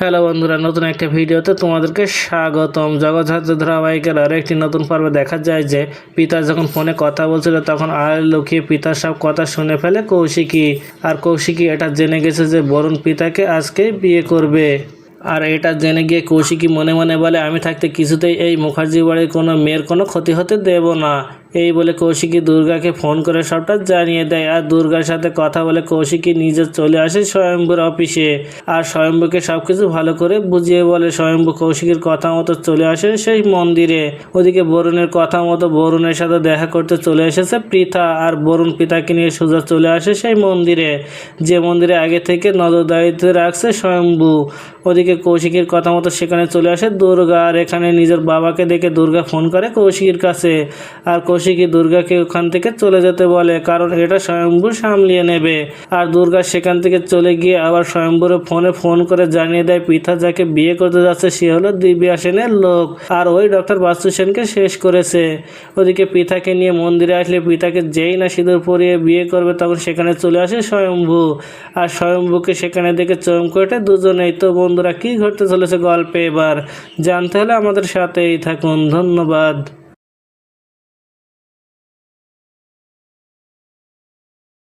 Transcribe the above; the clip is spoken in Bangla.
হ্যালো বন্ধুরা, নতুন একটা ভিডিওতে তোমাদেরকে স্বাগতম। জগৎ ধারাবাহিকের আরও একটি নতুন পর্বে দেখা যায় যে, পিতা যখন ফোনে কথা বলছিল, তখন আড়ালে লুকিয়ে পিতার সব কথা শুনে ফেলে কৌশিকী। আর কৌশিকী এটা জেনে গেছে যে, বরুণ পিতাকে আজকে বিয়ে করবে। আর এটা জেনে গিয়ে কৌশিকী মনে মনে বলে, আমি থাকতে কিছুতেই এই মুখার্জি বাড়ির কোনো মেয়ের কোনো ক্ষতি হতে দেব না। এই বলে কৌশিকী দুর্গাকে ফোন করে সবটা জানিয়ে দেয় আর দুর্গার সাথে কথা বলে কৌশিকী নিজে চলে আসে স্বয়ম্বুর অফিসে। আর স্বয়ম্বুকে সবকিছু ভালো করে বুঝিয়ে বলে স্বয়ম্বু কৌশিকীর কথা মতো চলে আসে সেই মন্দিরে। ওদিকে বরুণের কথা মতো বরুণের সাথে দেখা করতে চলে এসেছে পৃথা, আর বরুণ পিতাকে নিয়ে সোজা চলে আসে সেই মন্দিরে। যে মন্দিরে আগে থেকে নজরদারিতে রাখছে স্বয়ম্ভু। ওদিকে কৌশিকীর কথা মতো সেখানে চলে আসে দুর্গা, আর এখানে নিজের বাবাকে দেখে দুর্গা ফোন করে কৌশিকীর কাছে। আর কৌশিকী দুর্গাকে ওখান থেকে চলে যেতে বলে, কারণ এটা স্বয়ম্ভু সামলিয়ে নেবে। আর দুর্গা সেখান থেকে চলে গিয়ে আবার স্বয়ম্ভুর ফোনে ফোন করে জানিয়ে দেয়, পিতা যাকে বিয়ে করতে যাচ্ছে, সে হলো দিব্যা সেনের লোক, আর ওই ডক্টর বাস্তু সেনকে শেষ করেছে। ওদিকে পিতাকে নিয়ে মন্দিরে আসলে পিতাকে যেই না সিঁদুর পরিয়ে বিয়ে করবে, তখন সেখানে চলে আসে স্বয়ম্ভু। আর স্বয়ম্ভুকে সেখানে দেখে চমকটে দুজনেই। তো বন্ধুরা কি ঘটতে চলেছে গল্পে? এবার জানতে হলে আমাদের সাথেই থাকুন। ধন্যবাদ।